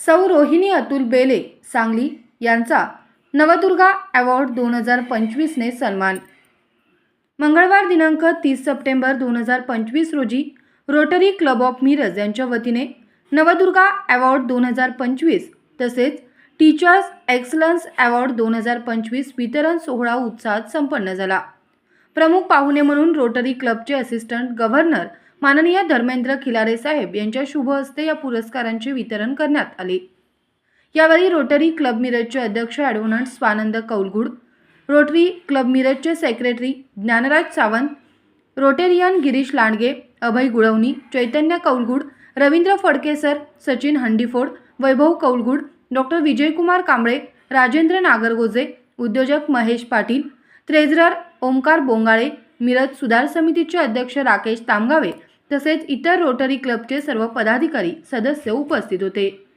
सौ रोहिणी अतुल बेले सांगली यांचा नवदुर्गा अवॉर्ड दोन हजार पंचवीसने सन्मान. मंगळवार दिनांक तीस सप्टेंबर दोन हजार पंचवीस रोजी रोटरी क्लब ऑफ मिरज यांच्या वतीने नवदुर्गा अवॉर्ड दोन हजार पंचवीस तसेच टीचर्स एक्सलन्स अवॉर्ड दोन हजार पंचवीस वितरण सोहळा उत्साहात संपन्न झाला. प्रमुख पाहुणे म्हणून रोटरी क्लबचे असिस्टंट गव्हर्नर माननीय धर्मेंद्र खिलारे साहेब यांच्या शुभ हस्ते या पुरस्कारांचे वितरण करण्यात आले. यावेळी रोटरी क्लब मिरजचे अध्यक्ष advocate Swanand Kaulgud rotary club मिरजचे secretary Dnyanraj Sawant Rotarian Girish Landge Abhay Gulvani Chaitanya Kaulgud Ravindra Phadke sir Sachin Handiphod Vaibhav Kaulgud doctor Vijaykumar Kamble Rajendra Nagargoje उद्योजक महेश पाटील ट्रेझरर ओमकार बोंगाळे मिरज सुधार समितीचे अध्यक्ष राकेश तामगावे तसेच इतर रोटरी क्लबचे सर्व पदाधिकारी सदस्य उपस्थित होते.